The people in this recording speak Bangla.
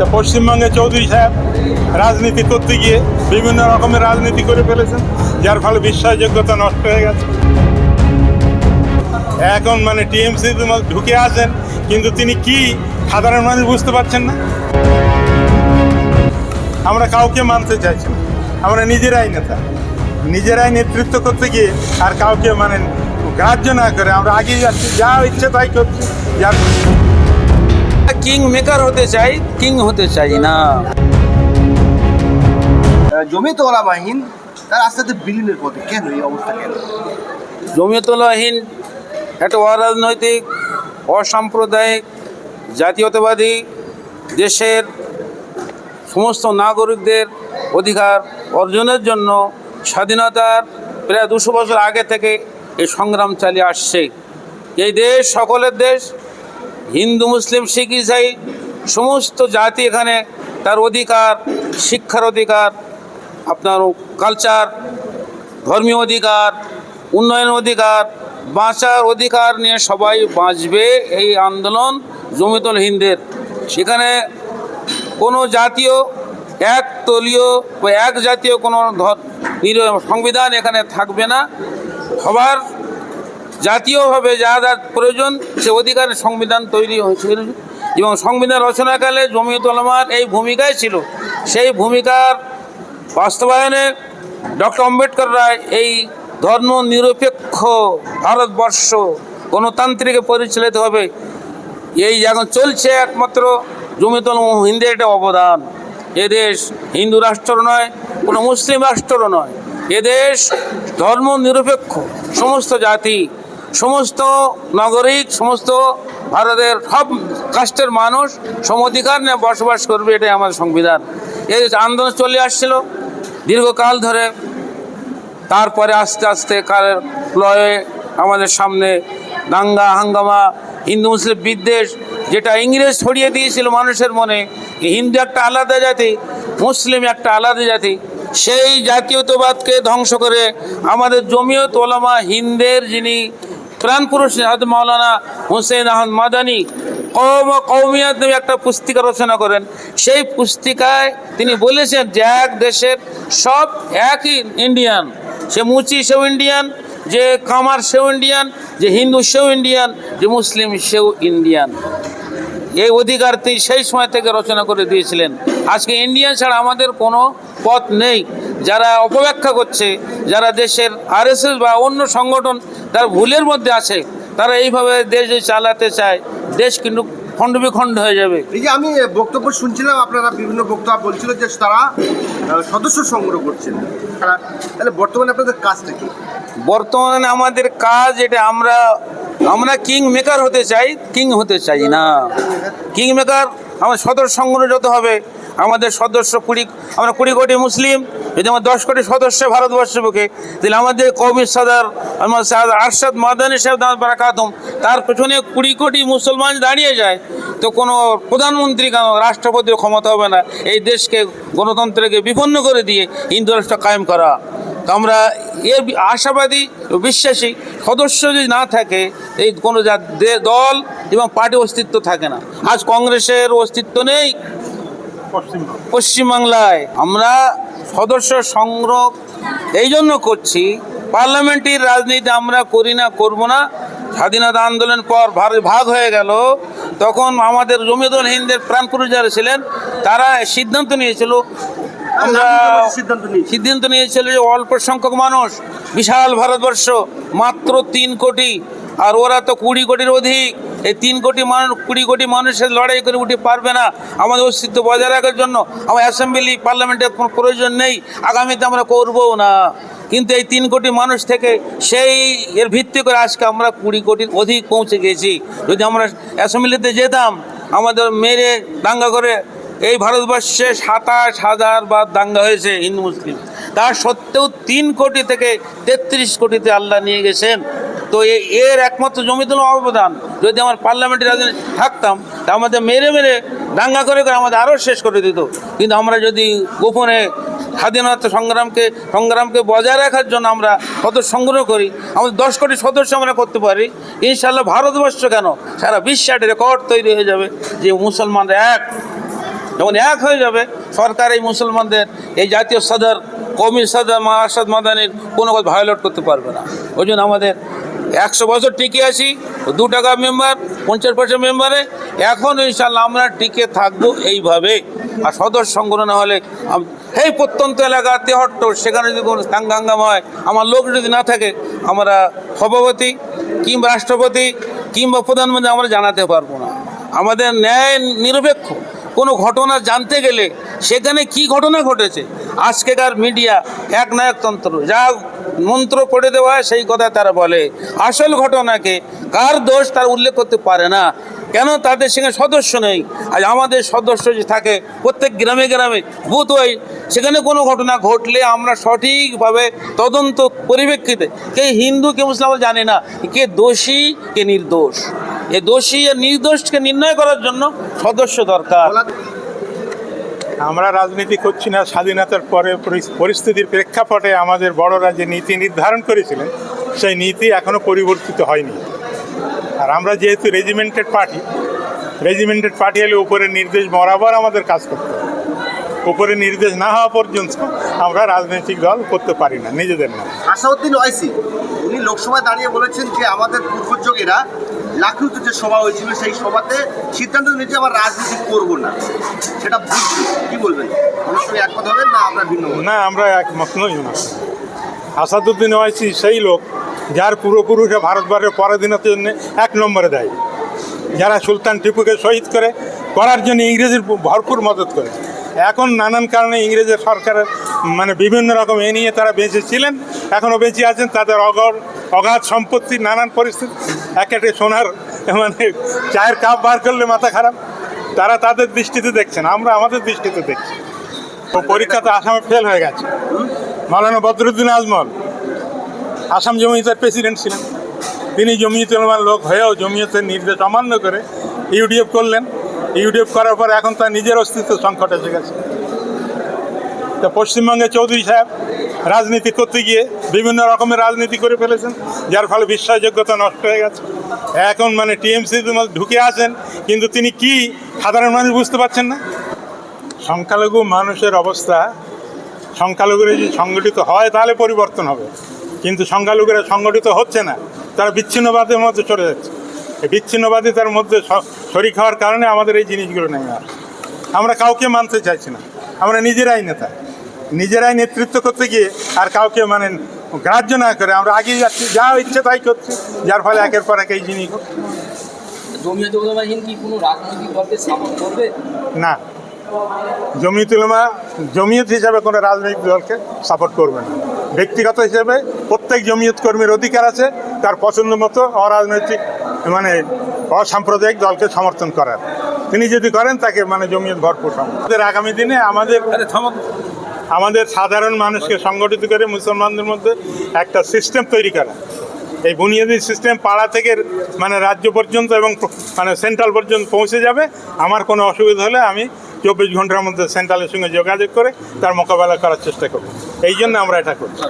তো পশ্চিমবঙ্গে চৌধুরী সাহেব রাজনীতি করতে গিয়ে বিভিন্ন রকমের রাজনীতি করে ফেলেছেন, যার ফলে বিশ্বাসযোগ্যতা নষ্ট হয়ে গেছে। এখন মানে টিএমসি ঢুকে আছেন, কিন্তু তিনি কি সাধারণ মানুষ বুঝতে পারছেন না। আমরা কাউকে মানতে চাইছি না। আমরা নিজেরাই নেতা। নিজেরাই নেতৃত্ব করতে গিয়ে আর কাউকে মানে গ্রাহ্য না করে আমরা আগিয়ে যাচ্ছি। যা ইচ্ছে তাই করছি। যার কিং মেকার হতে চাই কিং হতে চাই না। জমিতে ওলা বাহিন তার আস্তে আস্তে বিলীনের পথে কেন এই অবস্থা কেন? জমিয়তলাহীন একটা অরাজনৈতিক অসাম্প্রদায়িক জাতীয়তাবাদী দেশের সমস্ত নাগরিকদের অধিকার অর্জনের জন্য স্বাধীনতার প্রায় দুশো বছর আগে থেকে এই সংগ্রাম চালিয়ে আসছে। এই দেশ সকলের দেশ হিন্দু, মুসলিম, শিখ, ইসাই, সমস্ত জাতি এখানে তার অধিকার, শিক্ষার অধিকার, আপনার কালচার ধর্মীয় অধিকার উন্নয়ন অধিকার, বাঁচার অধিকার নিয়ে সবাই বাঁচবে এই আন্দোলন জমিতল হিন্দের। সেখানে কোনো জাতীয়, এক দলীয় বা এক জাতীয় কোনো সংবিধান এখানে থাকবে না। সবার জাতীয়ভাবে যা যা প্রয়োজন, সে অধিকারের সংবিধান তৈরি হয়েছিল এবং সংবিধান রচনাকালে জমিয়ত উলামার এই ভূমিকায় ছিল। সেই ভূমিকার বাস্তবায়নে ডক্টর আম্বেদকর রায় এই ধর্ম নিরপেক্ষ ভারতবর্ষ গণতান্ত্রিকে পরিচালিত হবে। এই এখন চলছে একমাত্র জমিতল হিন্দের একটা অবদান। এদেশ হিন্দু রাষ্ট্র নয়, কোনো মুসলিম রাষ্ট্র নয়। এদেশ ধর্ম নিরপেক্ষ, সমস্ত জাতি সমস্ত নাগরিক, সমস্ত ভারতের সব কাস্টের মানুষ সম অধিকার নিয়ে বসবাস করবে, এটাই আমার সংবিধান। এই আন্দোলন চলে আসছিল, দীর্ঘকাল ধরে। তারপরে আস্তে আস্তে কালের লয়ে আমাদের সামনে দাঙ্গা, হাঙ্গামা, হিন্দু, মুসলিম, বিদ্বেষ, যেটা ইংরেজ ছড়িয়ে দিয়েছিল মানুষের মনে হিন্দু একটা আলাদা জাতি, মুসলিম একটা আলাদা জাতি, সেই জাতীয়তাবাদকে ধ্বংস করে আমাদের জমিয়ত ওলামা হিন্দের যিনি প্রাণপুরুষ হাত মাওলানা হুসেন আহমদ মাদানি কৌম কৌমিয়াত নামে একটা পুস্তিকা রচনা করেন। সেই পুস্তিকায় তিনি বলেছেন যে এক দেশের সব একই ইন্ডিয়ান। সে মুচি সেও ইন্ডিয়ান, যে কামার সেও ইন্ডিয়ান, যে হিন্দু সেও ইন্ডিয়ান, যে মুসলিম সেও ইন্ডিয়ান। এই অধিকার তিনি সেই সময় থেকে রচনা করে দিয়েছিলেন। আজকে ইন্ডিয়ান ছাড়া আমাদের কোনো পথ নেই। যারা অপব্যাখ্যা করছে যারা দেশের আরএসএস বা অন্য সংগঠন তার ভুলের মধ্যে আছে তারা এইভাবে দেশ চালাতে চায় দেশ কিন্তু খণ্ড বিখণ্ড হয়ে যাবে। এই যে আমি বক্তব্য শুনছিলাম আপনারা বিভিন্ন বক্তব্য বলছিল যে তারা সদস্য সংগ্রহ করছেন। তারা তাহলে বর্তমানে আপনাদের কাজটা কি? বর্তমানে আমাদের কাজ এটা আমরা আমরা কিং মেকার হতে চাই কিং হতে চাই না। কিং মেকার আমার সদস্য সংগ্রহ যত হবে আমাদের সদস্য কুড়ি, আমরা কুড়ি কোটি মুসলিম। যদি আমার দশ কোটি সদস্য ভারতবর্ষের বুকে, তাহলে আমাদের কৌমি সাদার, আমার আরশাদ মাদানী সাহেব বারাকাতুম তার পেছনে কুড়ি কোটি মুসলমান দাঁড়িয়ে যায়। তো কোনো প্রধানমন্ত্রী, কেন রাষ্ট্রপতির ক্ষমতা হবে না। এই দেশকে, গণতন্ত্রকে বিপন্ন করে দিয়ে হিন্দু রাষ্ট্র কায়েম করা। আমরা এর আশাবাদী বিশ্বাসী, সদস্য যদি না থাকে, এই কোনো দল এবং পার্টি অস্তিত্ব থাকে না। আজ কংগ্রেসের অস্তিত্ব নেই। পশ্চিমবাংলায় আমরা সদস্য সংগ্রহ এই জন্য করছি পার্লামেন্টের রাজনীতি আমরা করি না করব না। স্বাধীনতা আন্দোলন পর ভাগ হয়ে গেল তখন আমাদের জমিদল হিন্দের প্রাণপুরুষ যারা ছিলেন তারা সিদ্ধান্ত নিয়েছিল আমরা সিদ্ধান্ত নিয়েছিল যে অল্প সংখ্যক মানুষ বিশাল ভারতবর্ষ মাত্র তিন কোটি আর ওরা তো কুড়ি কোটির অধিক। এই তিন কোটি মানুষ কুড়ি কোটি মানুষের লড়াই করে উঠে পারবে না আমাদের অস্তিত্ব বজায় রাখার জন্য। আমার অ্যাসেম্বলি পার্লামেন্টের কোনো প্রয়োজন নেই। আগামীতে আমরা করবও না। কিন্তু এই তিন কোটি মানুষ থেকে সেই এর ভিত্তি করে আজকে আমরা কুড়ি কোটির অধিক পৌঁছে গেছি। যদি আমরা অ্যাসেম্বলিতে যেতাম, আমাদের মেরে দাঙ্গা করে এই ভারতবর্ষে সাতাশ হাজার বার দাঙ্গা হয়েছে হিন্দু মুসলিম। তার সত্ত্বেও তিন কোটি থেকে তেত্রিশ কোটিতে আল্লাহ নিয়ে গেছেন। তো এর একমাত্র জমিতুল অবদান যদি আমার পার্লামেন্টের রাজনীতি থাকতাম, তা আমাদের মেরে মেরে দাঙ্গা করে করে আমাদের আরও শেষ করে দিত। কিন্তু আমরা যদি গোপনে স্বাধীনতা সংগ্রামকে সংগ্রামকে বজায় রাখার জন্য আমরা কত সংগ্রহ করি, আমাদের দশ কোটি সদস্য আমরা করতে পারি ইনশাল্লাহ ভারতবর্ষ কেন? সারা বিশ্বে একটা রেকর্ড তৈরি হয়ে যাবে যে মুসলমানরা এক। যখন এক হয়ে যাবে, সরকার এই মুসলমানদের এই জাতীয় সদর কৌমি সদর মাসাদ মাদানির কোনো কথা ভায়োলেট করতে পারবে না। ওই জন্য আমাদের একশো বছর টিকে আছি, দু টাকা মেম্বার পঞ্চাশ পার্সেন্ট মেম্বারে এখন ইনশাল্লাহ আমরা টিকে থাকব এইভাবে। আর সদস্য সংগ্রহ না হলে এই প্রত্যন্ত এলাকা, তেহট্ট, সেখানে যদি কোনো সাংগাঙ্গাম হয়, আমার লোক যদি না থাকে, আমরা সভাপতি কিংবা রাষ্ট্রপতি কিংবা প্রধানমন্ত্রী আমরা জানাতে পারব না। আমাদের ন্যায় নিরপেক্ষ। কোনো ঘটনা জানতে গেলে সেখানে কি ঘটনা ঘটেছে? আজকেকার মিডিয়া এক নায়কতন্ত্র যা মন্ত্র পড়ে দেওয়া হয়, সেই কথা তারা বলে। আসল ঘটনাকে কার দোষ তার উল্লেখ করতে পারে না। কেন তাদের সঙ্গে সদস্য নেই? আজ আমাদের সদস্য যে থাকে, প্রত্যেক গ্রামে গ্রামে বুথ ওয়াইজ, সেখানে কোনো ঘটনা ঘটলে আমরা সঠিকভাবে তদন্ত পরিপ্রেক্ষিতে, কে হিন্দু, কে মুসলিম জানে না। কে দোষী, কে নির্দোষ। এ দোষী আর নির্দোষকে নির্ণয় করার জন্য সদস্য দরকার। আমরা রাজনীতি করছি না, স্বাধীনতার পরে পরিস্থিতির প্রেক্ষাপটে আমাদের বড়রা যে নীতি নির্ধারণ করেছিলেন, সেই নীতি এখনও পরিবর্তিত হয়নি। আর আমরা যেহেতু রেজিমেন্টেড পার্টি রেজিমেন্টেড পার্টি হলে উপরের নির্দেশ বরাবর আমাদের কাজ করতে হবে। উপরের নির্দেশ না হওয়া পর্যন্ত আমরা রাজনৈতিক দল করতে পারি না নিজেদের না। আসাউদ্দিন ওয়াইসি উনি লোকসভায় দাঁড়িয়ে বলেছেন যে আমাদের পূর্বযোগেরা লাখনৌতে যে সভা হয়েছিল সেই সভাতে সিদ্ধান্ত নিয়েছে আবার রাজনীতি করব না। সেটা ছিল। কি বলবেন? আমার সঙ্গে একমত হবেন না আমরা ভিন্ন না আমরা একমত নই না আসাদুদ্দিন ওয়াইসি সেই লোক যার পূর্বপুরুষে ভারতবর্ষের পরাধীনতার জন্য এক নম্বরে দেয়। যারা সুলতান টিপুকে শহীদ করে করার জন্য ইংরেজির ভরপুর মদত করে। এখন নানান কারণে ইংরেজের সরকারের মানে বিভিন্ন রকম এ নিয়ে তারা বেঁচে ছিলেন এখনও বেঁচে আছেন, তাদের অগর, অগাধ সম্পত্তি, নানান পরিস্থিতি এক একটা সোনার মানে চায়ের কাপ বার করলে মাথা খারাপ। তারা তাদের দৃষ্টিতে দেখছেন, আমরা আমাদের দৃষ্টিতে দেখছি। তো পরীক্ষাতে আসামে ফেল হয়ে গেছে। মাওলানা বদরুদ্দিন আজমল, আসাম জমিয়তের প্রেসিডেন্ট ছিলেন। তিনি জমিয়ত লোক হয়েও জমিয়তের নির্দেশ অমান্য করে ইউডিএফ করলেন। ইউডিএফ করার পর এখন তার নিজের অস্তিত্ব সংকট এসে গেছে। তা পশ্চিমবঙ্গে চৌধুরী সাহেব রাজনীতি করতে গিয়ে বিভিন্ন রকমের রাজনীতি করে ফেলেছেন, যার ফলে বিশ্বাসযোগ্যতা নষ্ট হয়ে গেছে। এখন মানে টিএমসির মধ্যে ঢুকে আছেন, কিন্তু তিনি কি সাধারণ মানুষ বুঝতে পারছেন না। সংখ্যালঘু মানুষের অবস্থা, সংখ্যালঘুরা যদি সংগঠিত হয় তাহলে পরিবর্তন হবে। কিন্তু সংখ্যালঘুরা সংগঠিত হচ্ছে না, তারা বিচ্ছিন্নবাদের মধ্যে চলে যাচ্ছে। এই বিচ্ছিন্নবাদিতার মধ্যে স- খাওয়ার কারণে আমাদের এই জিনিসগুলো নেই আর। আমরা কাউকে মানতে চাইছি না। আমরা নিজেরাই নেতা। নিজেরাই নেতৃত্ব করতে গিয়ে আর কাউকে মানে গ্রাহ্য না করে আমরা আগিয়ে যাচ্ছি যা ইচ্ছে তাই করছি যার ফলে একের পর এক এই জিনিস ঘটছে। জমিয়ত উলামা হিন্দ কি কোনো রাজনৈতিক দলকে সাপোর্ট করবে? না। জমিয়ত উলামা জমিয়ত হিসাবে কোনো রাজনৈতিক দলকে সাপোর্ট করবে না। ব্যক্তিগত হিসেবে প্রত্যেক জমিয়ত কর্মীর অধিকার আছে তার পছন্দ মতো অরাজনৈতিক মানে অসাম্প্রদায়িক দলকে সমর্থন করার তিনি যদি করেন তাকে মানে জমিয়ত ভরপুর। আমাদের আগামী দিনে আমাদের আমাদের সাধারণ মানুষকে সংগঠিত করে মুসলমানদের মধ্যে একটা সিস্টেম তৈরি করা। এই বুনিয়াদী সিস্টেম পাড়া থেকে মানে রাজ্য পর্যন্ত এবং মানে সেন্ট্রাল পর্যন্ত পৌঁছে যাবে। আমার কোনো অসুবিধা হলে আমি চব্বিশ ঘণ্টার মধ্যে সেন্ট্রালের সঙ্গে যোগাযোগ করে তার মোকাবেলা করার চেষ্টা করব। এই জন্য আমরা এটা করছি।